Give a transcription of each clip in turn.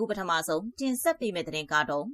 အခုပထမဆုံးတင်ဆက်ပေးမယ့်သတင်းကတော့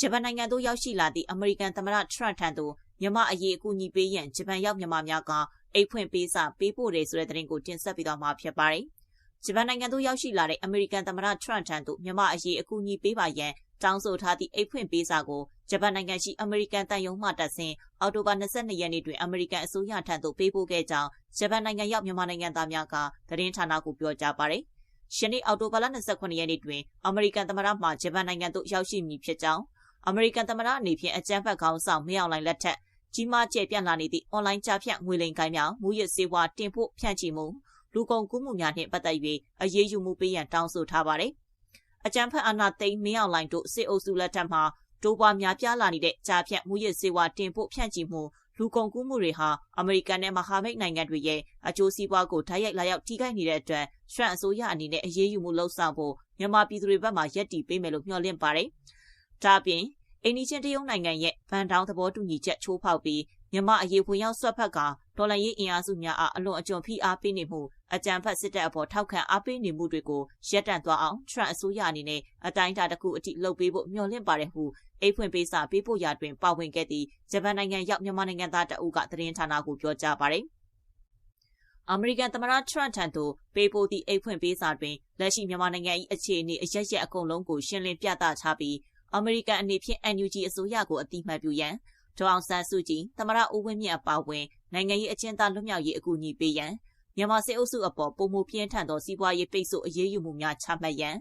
ဂျပန်နိုင်ငံသို့ရောက်ရှိလာသည့်အမေရိကန်သမ္မတထရန့်ထံသို့မြန်မာအရေးအကူအညီပေးရန်ဂျပန်ရောက်မြန်မာများကအိတ်ဖွင့်ပေးစာပေးပို့တယ်ဆိုတဲ့သတင်းကိုတင်ဆက်ပေးသွားမှာဖြစ်ပါတယ်။ဂျပန်နိုင်ငံသို့ရောက်ရှိလာတဲ့အမေရိကန်သမ္မတထရန့်ထံသို့မြန်မာအရေးအကူအညီပေးပါရန်တောင်းဆိုထားသည့်အိတ်ဖွင့်ပေးစာကိုဂျပန်နိုင်ငံရှိအမေရိကန်တန်ယုံမှတက်ဆင်အောက်တိုဘာ22ရက်နေ့တွင်အမေရိကန်အစိုးရထံသို့ပေးပို့ခဲ့ကြောင်းဂျပန်နိုင်ငံရောက်မြန်မာနိုင်ငံသားများကသတင်းဌာနကိုပြောကြားပါတယ်။ ယနေ့အောက်တိုဘာလ29ရက်နေ့တွင်အမေရိကန်သမ္မတမှဂျပန်နိုင်ငံသို့ရောက်ရှိမည်ဖြစ်ကြောင်းအမေရိကန်သမ္မတအနေဖြင့်အကြမ်းဖက်ခေါင်းဆောင်မင်းအောင်လှိုင်လက်ထက်ကြီးမားကျယ်ပြန့်လာနေသည့်အွန်လိုင်းကြားဖြတ်ငွေလိမ်ကိုင်းများမူရစ်စေဝါတင်ဖို့ဖြန့်ချီမှုလူကုန်ကူးမှုများနှင့်ပတ်သက်၍အရေးယူမှုပေးရန်တောင်းဆိုထားပါတယ်။အကြမ်းဖက်အာဏာသိမ်းမင်းအောင်လှိုင်တို့စစ်အုပ်စုလက်ထက်မှာတိုးပွားများပြားလာနေတဲ့ကြားဖြတ်မူရစ်စေဝါတင်ဖို့ဖြန့်ချီမှု လူကုန်ကူးမှုတွေဟာအမေရိကန်နဲ့မဟာမိတ်နိုင်ငံတွေရဲ့အကျိုးစီးပွားကိုဓာတ်ရိုက်လာရောက်ထိခိုက်နေတဲ့အတွက်ရှမ်းအစိုးရအနေနဲ့အရေးယူမှုလှုံ့ဆော်ဖို့မြန်မာပြည်သူတွေဘက်မှယက်တီပေးမယ်လို့မျှော်လင့်ပါတယ်။ဒါ့အပြင်အိန္ဒိချင်းတရုတ်နိုင်ငံရဲ့ဗန်တောင်းသဘောတူညီချက်ချိုးဖောက်ပြီး မြန်မာအရေးဝင်ရောက်ဆွတ်ဖက်ကဒေါ်လာရေးအင်အားစုများအားအလွန်အကျွံဖိအားပေးနေမှုအကြံဖတ်စစ်တပ်အပေါ်ထောက်ခံအားပေးနေမှုတွေကိုရပ်တန့်သွားအောင်ထရန့်အစိုးရအနေနဲ့အတိုင်းအတာတစ်ခုအထိလှုပ်ပေးဖို့မျှော်လင့်ပါတယ်ဟုအိတ်ဖွင့်ပေးစာပေးပို့ရာတွင်ပါဝင်ခဲ့သည့်ဂျပန်နိုင်ငံရောက်မြန်မာနိုင်ငံသားတအုပ်ကသတင်းဌာနကိုပြောကြားပါတယ်။အမေရိကန်သမ္မတထရန့်ထံသို့ပေးပို့သည့်အိတ်ဖွင့်ပေးစာတွင်လက်ရှိမြန်မာနိုင်ငံ၏အခြေအနေအရရက်အကုန်လုံးကိုရှင်းလင်းပြသထားပြီးအမေရိကန်အနေဖြင့် NUG အစိုးရကိုအတိမတ်ပြုရန် ဒေါအောင်ဆန်းစုကြည်သမရဦးဝင်းမြင့်အပါအဝင်နိုင်ငံရေးအကျဉ်းသားလွတ်မြောက်ရေးအကူအညီပေးရန်မြန်မာစစ်အုပ်စုအပေါ်ပုံမှုပြင်းထန်သောစီးပွားရေးပိတ်ဆို့အရေးယူမှုများချမှတ်ရန်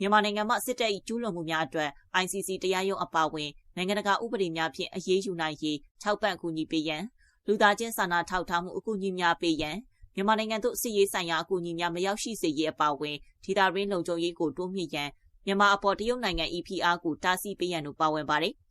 မြန်မာနိုင်ငံမှာစစ်တပ်၏ကျူးလွန်မှုများအတွက် ICC တရားရုံးအပါအဝင်နိုင်ငံတကာဥပဒေများဖြင့်အရေးယူနိုင်ရေးထောက်ပံ့ကူညီပေးရန်လူသားချင်းစာနာထောက်ထားမှုအကူအညီများပေးရန်မြန်မာနိုင်ငံသို့စစ်ရေးဆိုင်ရာအကူအညီများမရောက်ရှိစေရေးအပါအဝင်ဒေသရင်းလုံခြုံရေးကိုတိုးမြှင့်ရန်မြန်မာအပေါ်တရုတ်နိုင်ငံ EPR ကိုတားဆီးပေးရန်တို့ပါဝင်ပါတယ်။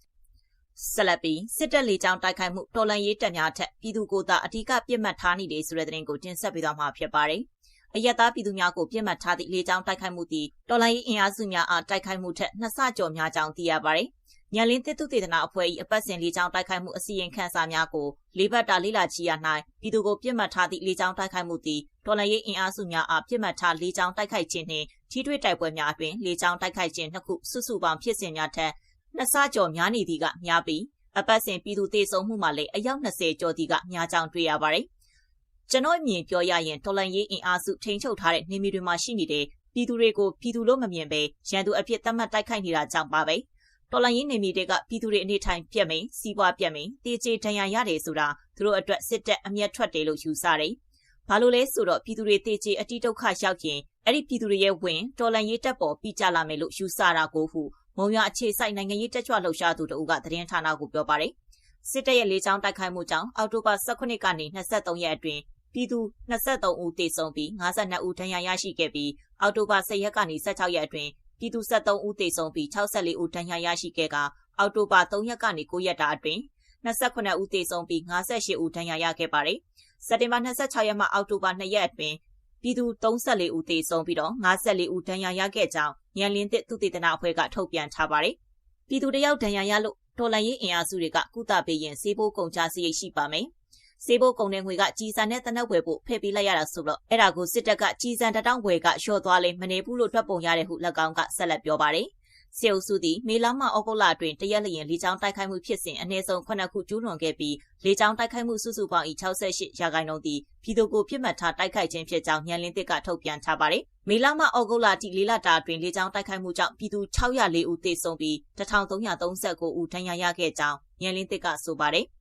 ဆက်လက်ပြီးစစ်တပ်လေကြောင်းတိုက်ခိုက်မှုတော်လန်ရေးတပ်များထက်ပြည်သူကိုသာအ धिक ပြစ်မှတ်ထားနေတယ်ဆိုတဲ့သတင်းကိုတင်ဆက်ပေးသွားမှာဖြစ်ပါတယ်။အယက်သားပြည်သူများကိုပြစ်မှတ်ထားသည့်လေကြောင်းတိုက်ခိုက်မှုသည်တော်လန်ရေးအင်အားစုများအားတိုက်ခိုက်မှုထက်နှစ်ဆကျော်များကြောင်းသိရပါတယ်။ညလင်းတစ်သူတေသနာအဖွဲ့၏အပတ်စဉ်လေကြောင်းတိုက်ခိုက်မှုအစီရင်ခံစာများကိုလေးဘတ်တာလေးလာချီရ၌ပြည်သူကိုပြစ်မှတ်ထားသည့်လေကြောင်းတိုက်ခိုက်မှုသည်တော်လန်ရေးအင်အားစုများအားပြစ်မှတ်ထားလေကြောင်းတိုက်ခိုက်ခြင်းနှင့်ထိတွေ့တိုက်ပွဲများအတွင်လေကြောင်းတိုက်ခိုက်ခြင်းနှစ်ခုစုစုပေါင်းဖြစ်စဉ်များထက် နှစ်ဆကျော်များနေသည့်ကများပြီးအပတ်စဉ်ပြည်သူတေဆုံးမှုမှာလည်းအယောက်20ကျော်တီကများကြောင်တွေ့ရပါတယ်။ကျွန်တော်အမြင်ပြောရရင်တော်လန်ရေးအင်အားစုထိန်းချုပ်ထားတဲ့နေမီတွေမှာရှိနေတဲ့ပြည်သူတွေကိုပြည်သူလို့မမြင်ပဲရန်သူအဖြစ်သတ်မှတ်တိုက်ခိုက်နေတာကြောင့်ပါပဲ။တော်လန်ရေးနေမီတွေကပြည်သူတွေအနေထိုင်ပြက်မိန်စီးပွားပြက်မိန်တေးချေဒဏ်ရာရတယ်ဆိုတာသူတို့အတွက်စစ်တပ်အမျက်ထွက်တယ်လို့ယူဆတယ်။ဘာလို့လဲဆိုတော့ပြည်သူတွေတေးချေအတိဒုက္ခရောက်ရင်အဲ့ဒီပြည်သူတွေရဲ့ဝင်တော်လန်ရေးတပ်ပေါ်ပြီးကြလာမယ်လို့ယူဆတာကိုဟု မုံရအခြေစိုက်နိုင်ငံရေးတက်ကြွလှုပ်ရှားသူတို့ကသတင်းဌာနကိုပြောပါတယ်။စစ်တပ်ရဲ့လေကြောင်းတိုက်ခိုက်မှုကြောင့်အောက်တိုဘာ18ကနေ23ရက်အတွင်းပြည်သူ23ဦးသေဆုံးပြီး52ဦးဒဏ်ရာရရှိခဲ့ပြီးအောက်တိုဘာ10ရက်ကနေ16ရက်အတွင်းပြည်သူ73ဦးသေဆုံးပြီး64ဦးဒဏ်ရာရရှိခဲ့ကအောက်တိုဘာ3ရက်ကနေ9ရက်တာအတွင်း29ဦးသေဆုံးပြီး58ဦးဒဏ်ရာရခဲ့ပါတယ်။စက်တင်ဘာ26ရက်မှအောက်တိုဘာ2ရက်အတွင်းပြည်သူ34ဦးသေဆုံးပြီးတော့54ဦးဒဏ်ရာရခဲ့ကြောင်း ညံလင်းသစ်သုတေသနအဖွဲ့ကထုတ်ပြန်ထားပါတယ်။ပြည်သူတယောက်ဒဏ်ရာရလို့တော်လန်ရေးအင်အားစုတွေကကုသပေးရင်စေဘိုးကုန်ကြစရိတ်ရှိပါမယ်။စေဘိုးကုန်တဲ့ငွေကကြီးစံနဲ့တနက်ဝယ်ဖို့ဖည့်ပေးလိုက်ရတာဆိုတော့အဲ့ဒါကိုစစ်တပ်ကကြီးစံတတောင်းဝယ်ကလျှော့သွားလဲမနေဘူးလို့တွက်ပုံရတယ်ဟု၎င်းကဆက်လက်ပြောပါတယ်။ စေအုပ်စုသည်မေလမှဩဂုတ်လအတွင်းတရက်လျင်လေကြောင်းတိုက်ခိုက်မှုဖြစ်စဉ်အနည်းဆုံး9ခုကျူးလွန်ခဲ့ပြီးလေကြောင်းတိုက်ခိုက်မှုစုစုပေါင်း၏68ရာခိုင်နှုန်းသည်ပြည်သူကိုပြစ်မှတ်ထားတိုက်ခိုက်ခြင်းဖြစ်ကြောင်းညံလင်းသစ်ကထုတ်ပြန်ထားပါတယ်။မေလမှဩဂုတ်လအထိလေးလတာအတွင်းလေကြောင်းတိုက်ခိုက်မှုကြောင့်ပြည်သူ604ဦးသေဆုံးပြီး1339ဦးဒဏ်ရာရခဲ့ကြောင်းညံလင်းသစ်ကဆိုပါတယ်။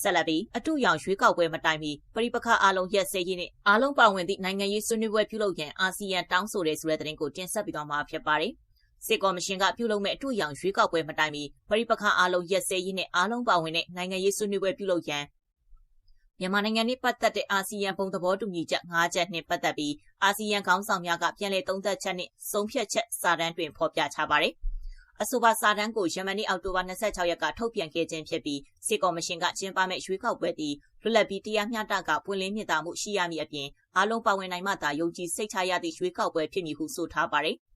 ဆက်လက်ပြီးအတူရောင်ရွေးကောက်ပွဲမတိုင်မီပရိပခအလုံးရက်စဲရေးနဲ့အားလုံးပါဝင်သည့်နိုင်ငံရေးဆွေးနွေးပွဲပြုလုပ်ရန်အာဆီယံတောင်းဆိုတဲ့ဆိုတဲ့သတင်းကိုတင်ဆက်ပြီးတော့မှာဖြစ်ပါတယ်။ စစ်ကော်မရှင်ကပြုလုပ်မဲ့အထူးရောင်ရွေးကောက်ပွဲမတိုင်မီပရိပခအားလုံးရက်စဲရေးနဲ့အားလုံးပါဝင်တဲ့နိုင်ငံရေးဆွေးနွေးပွဲပြုလုပ်ရန်မြန်မာနိုင်ငံနဲ့ပတ်သက်တဲ့အာဆီယံပုံသဘောတူညီချက်၅ချက်နှင့်ပတ်သက်ပြီးအာဆီယံခေါင်းဆောင်များကပြန်လည်သုံးသပ်ချက်နှင့်ဆုံးဖြတ်ချက်စာတမ်းတွင်ဖော်ပြထားပါတယ်။အဆိုပါစာတမ်းကိုယမနီအောက်တိုဘာ26ရက်ကထုတ်ပြန်ခဲ့ခြင်းဖြစ်ပြီးစစ်ကော်မရှင်ကကျင်းပမဲ့ရွေးကောက်ပွဲသည်လွတ်လပ်ပြီးတရားမျှတကပွင့်လင်းမြင်သာမှုရှိရမည်အပြင်အားလုံးပါဝင်နိုင်မှသာယုံကြည်စိတ်ချရသည့်ရွေးကောက်ပွဲဖြစ်မည်ဟုဆိုထားပါတယ်။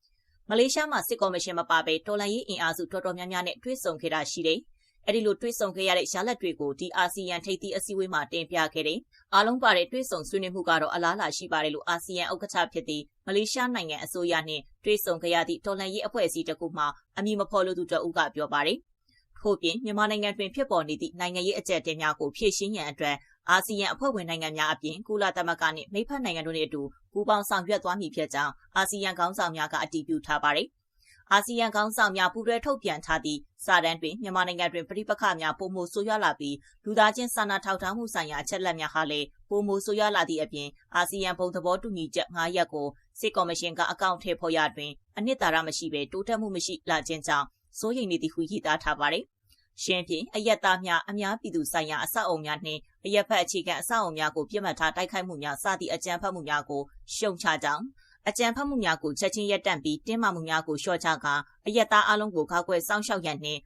မလေးရှားမှာစစ်ကော်မရှင်မပါဘဲတော်လန်ရေးအင်အားစုတော်တော်များများနဲ့တွဲဆုံခဲ့တာရှိတယ်။အဲဒီလိုတွေ့ဆုံခဲ့ရတဲ့ရလဒ်တွေကိုဒီအာဆီယံထိပ်သီးအစည်းအဝေးမှာတင်ပြခဲ့တယ်။အားလုံးပါတဲ့တွေ့ဆုံဆွေးနွေးမှုကတော့အလားအလာရှိပါတယ်လို့အာဆီယံဥက္ကဋ္ဌဖြစ်သည့်မလေးရှားနိုင်ငံအစိုးရနှင့်တွေ့ဆုံခဲ့ရသည့်တော်လှန်ရေးအဖွဲ့အစည်းတစ်ခုမှအမည်မဖော်လိုသူတအုပ်ကပြောပါတယ်။ထို့ပြင်မြန်မာနိုင်ငံတွင်ဖြစ်ပေါ်နေသည့်နိုင်ငံရေးအကြက်တင်များကိုဖြည့်ရှင်းရန်အတွက်အာဆီယံအဖွဲ့ဝင်နိုင်ငံများအပြင်ကုလသမဂ္ဂနှင့်မိဖက်နိုင်ငံတို့နှင့်အတူ ပူးပေါင်းဆောင်ရွက်သွားမည်ဖြစ်ကြောင်းအာဆီယံခေါင်းဆောင်များကအတည်ပြုထားပါတယ်။အာဆီယံခေါင်းဆောင်များပူးတွဲထုတ်ပြန်ထားသည့်စာတမ်းတွင်မြန်မာနိုင်ငံတွင်ပြည်ပခများပုံမှုဆိုးရွားလာပြီးလူသားချင်းစာနာထောက်ထားမှုဆိုင်ရာအချက်အလက်များဟာလည်းပုံမှုဆိုးရွားလာသည့်အပြင်အာဆီယံဘုံသဘောတူညီချက်9ရပ်ကိုစစ်ကော်မရှင်ကအကောင့်ထဲဖော်ရတွင်အနှစ်သာရမရှိဘဲတိုးတက်မှုမရှိလာခြင်းကြောင့်စိုးရိမ်နေသည့်ဟုရေးသားထားပါတယ်။ရှင်းဖြင့်အယက်သားများအများပြည်သူဆိုင်ရာအဆောက်အအုံများနှင့် အရက်ဖက်အခြေခံအဆောက်အအုံများကိုပြစ်မှတ်ထားတိုက်ခိုက်မှုများစသည့်အကြမ်းဖက်မှုများကိုရှုံချကြောင်းအကြံဖတ်မှုများကိုချက်ချင်းရပ်တန့်ပြီးတင်းမာမှုများကိုလျှော့ချကာအယက်သားအလုံးကိုကောက်ွယ်စောင့်ရှောက်ရန်နှင့်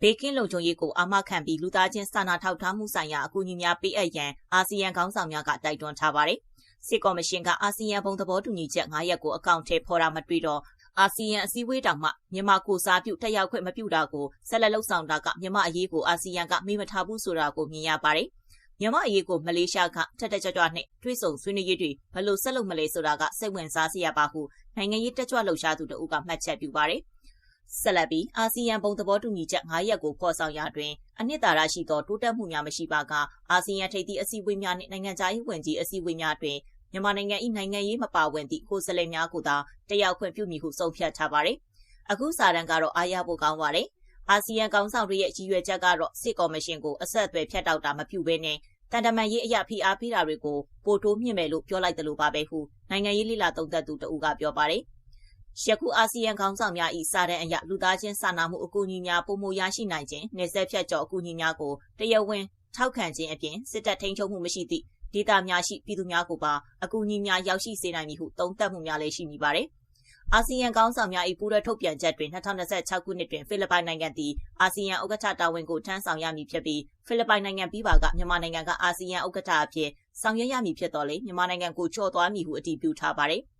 ဘေကင်းလုံခြုံရေးကိုအာမခံပြီးလူသားချင်းစာနာထောက်ထားမှုဆိုင်ရာအကူအညီများပေးအပ်ရန်အာဆီယံခေါင်းဆောင်များကတိုက်တွန်းထားပါတယ်။စစ်ကော်မရှင်ကအာဆီယံဘုံသဘောတူညီချက်9ရပ်ကိုအကောင့်ထဲဖော်တာမတွေ့တော့ အာဆီယံအစည်းအဝေးတောင်မှမြန်မာကိုစားပြုတက်ရောက်ခွင့်မပြုတာကိုဆက်လက်လှုပ်ဆောင်တာကမြန်မာအရေးကိုအာဆီယံကမေးမထားဘူးဆိုတာကိုမြင်ရပါတယ်။မြန်မာအရေးကိုမလေးရှားကထက်တက်ကြွကြွနဲ့တွေးဆုံဆွေးနွေးရေးတွေဘယ်လိုဆက်လုပ်မလဲဆိုတာကစိတ်ဝင်စားစရာပါဟုနိုင်ငံရေးတက်ကြွလှုပ်ရှားသူတို့ကမှတ်ချက်ပြုပါတယ်။ဆက်လက်ပြီးအာဆီယံဘုံသဘောတူညီချက်9ရပ်ကိုဖော်ဆောင်ရာတွင်အနှစ်သာရရှိသောတိုးတက်မှုများမရှိပါကအာဆီယံထိပ်သီးအစည်းအဝေးများနှင့်နိုင်ငံခြားရေးဝန်ကြီးအစည်းအဝေးများတွင် မြန်မာနိုင်ငံ၏နိုင်ငံရေးမပါဝင်သည့်ကိုယ်စားလှယ်များကိုသာတက်ရောက်ခွင့်ပြုမည်ဟုဆုံးဖြတ်ထားပါတယ်။အခုစာတမ်းကတော့အားရဖို့ကောင်းပါတယ်။အာဆီယံကောင်ဆောင်တွေရဲ့ရည်ရွယ်ချက်ကတော့စစ်ကော်မရှင်ကိုအဆက်အသွယ်ဖြတ်တောက်တာမပြုဘဲနဲ့တန်တမန်ရေးအရာဖိအားပေးတာတွေကိုပိုတိုးမြင့်မယ်လို့ပြောလိုက်တယ်လို့ပါပဲဟုနိုင်ငံရေးလိလာသုံးသက်သူတဦးကပြောပါတယ်။ယခုအာဆီယံခေါင်းဆောင်များ၏စာတမ်းအရလူသားချင်းစာနာမှုအကူအညီများပုံမရရှိနိုင်ခြင်း၊နေဆက်ဖြတ်ကျော်အကူအညီများကိုတရားဝင်ထောက်ခံခြင်းအပြင်စစ်တပ်ထိန်းချုပ်မှုမရှိသည့် ဒေသများရှိပြည်သူများကိုပါအကူအညီများရောက်ရှိစေနိုင်မည်ဟုသုံးသပ်မှုများလည်းရှိနေပါတယ်။အာဆီယံကောင်းဆောင်များ၏ပူးတွဲထုတ်ပြန်ချက်တွင်2026ခုနှစ်တွင်ဖိလစ်ပိုင်နိုင်ငံသည်အာဆီယံဥက္ကဋ္ဌတာဝန်ကိုထမ်းဆောင်ရမည်ဖြစ်ပြီးဖိလစ်ပိုင်နိုင်ငံပြီးပါကမြန်မာနိုင်ငံကအာဆီယံဥက္ကဋ္ဌအဖြစ်ဆောင်ရွက်ရမည်ဖြစ်တော်လေမြန်မာနိုင်ငံကိုချော့သွားမည်ဟုအတည်ပြုထားပါတယ်။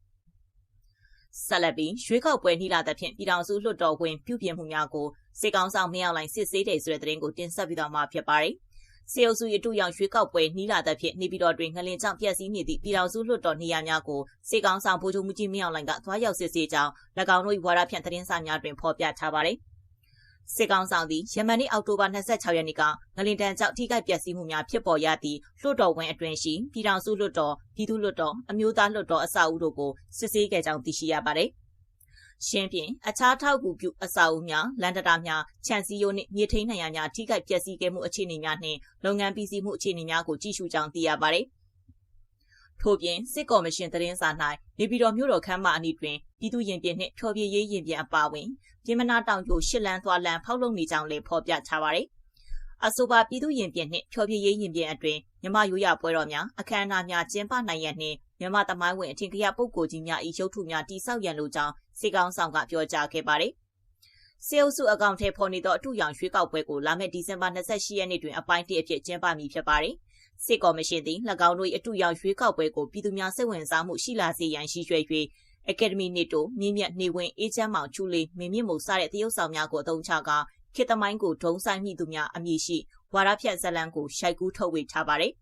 ဆက်လက်ပြီးရွေးကောက်ပွဲနှီးလာသဖြင့်ပြည်ထောင်စုလွှတ်တော်ဝင်ပြုပြင်မှုများကိုစေကောင်းဆောင်မရောက်လိုင်းစစ်ဆေးတယ်ဆိုတဲ့သတင်းကိုတင်ဆက်ပြီးတော့မှာဖြစ်ပါတယ်။ စေအုပ်စုရတူရောင်ရွှေကောက်ပွဲနှီးလာတဲ့ဖြစ်နေပြည်တော်တွင်ငလင်ကြောင့်ပြက်စီးနေသည့်ပြည်တော်စုလွှတ်တော်နေရာများကိုစေကောင်းဆောင်ဗိုလ်ချုပ်မှုကြီးမင်းအောင်လှိုင်ကသွားရောက်စစ်ဆေးကြောင်း၎င်းတို့၏ဝါဒဖြန့်သတင်းစာများတွင်ဖော်ပြထားပါသည်စစ်ကောင်ဆောင်သည်ယမန်နေ့အောက်တိုဘာ26ရက်နေ့ကငလင်တန်းကြောင့်ထိခိုက်ပျက်စီးမှုများဖြစ်ပေါ်ရသည့်လွှတ်တော်ဝင်အတွင်ရှိပြည်ထောင်စုလွှတ်တော်ပြည်သူ့လွှတ်တော်အမျိုးသားလွှတ်တော်အစအုပ်တို့ကိုစစ်ဆေးခဲ့ကြောင်းသိရှိရပါတယ်။ ရှင်းဖြင့်အခြားထောက်ကူပြုအစာအုပ်များလန်တတာများခြံစည်းရိုးနှင့်မြေထိန်နှံရများထိခိုက်ပျက်စီးခဲ့မှုအခြေအနေများနှင့်လုပ်ငန်းပြီးစီးမှုအခြေအနေများကိုကြည့်ရှုကြောင်းသိရပါသည်ထို့ပြင်စစ်ကော်မရှင်သတင်းစာ၌နေပြည်တော်မြို့တော်ခမ်းမအနီးတွင်ပြည်သူရင်ပြင်နှင့်ဖြော်ပြရေးရင်ပြင်အပါအဝင်ပြည်မနာတောင်ကျိုရှစ်လန်းသွားလန်းဖောက်လုပ်နေကြောင်းလည်းဖော်ပြထားပါသည်အဆိုပါပြည်သူရင်ပြင်နှင့်ဖြော်ပြရေးရင်ပြင်အတွင်မြမရိုးရပွဲတော်များအခမ်းအနားများကျင်းပနိုင်ရန်နှင့် မြမသမိုင်းဝင်အထင်ကရပုဂ္ဂိုလ်ကြီးများ၏ရုပ်ထုများတိစောက်ရန်လိုကြောင်းစီကောင်းဆောင်ကပြောကြားခဲ့ပါတယ်။စေအုပ်စုအကောင့်ထဲပေါ်နေသောအထူးရောင်ရွှေကောက်ပွဲကိုလာမယ့်ဒီဇင်ဘာ28ရက်နေ့တွင်အပိုင်းတစ်အဖြစ်ကျင်းပမည်ဖြစ်ပါတယ်။စစ်ကော်မရှင်သည်၎င်းတို့၏အထူးရောင်ရွှေကောက်ပွဲကိုပြည်သူများစိတ်ဝင်စားမှုရှိလာစေရန်ရှိရွယ်၍အကယ်ဒမီနစ်တိုမြင့်မြတ်နေဝင်အေးချမ်းမောင်ချူလီမင်းမြင့်မို့စတဲ့တရုတ်ဆောင်များကိုအသုံးချကာခေတ္တမိုင်းကိုဒုံဆိုင်မိသူများအမည်ရှိဝါရဖြတ်ဇလံကိုရှိုက်ကူးထုတ်ဝေထားပါတယ်။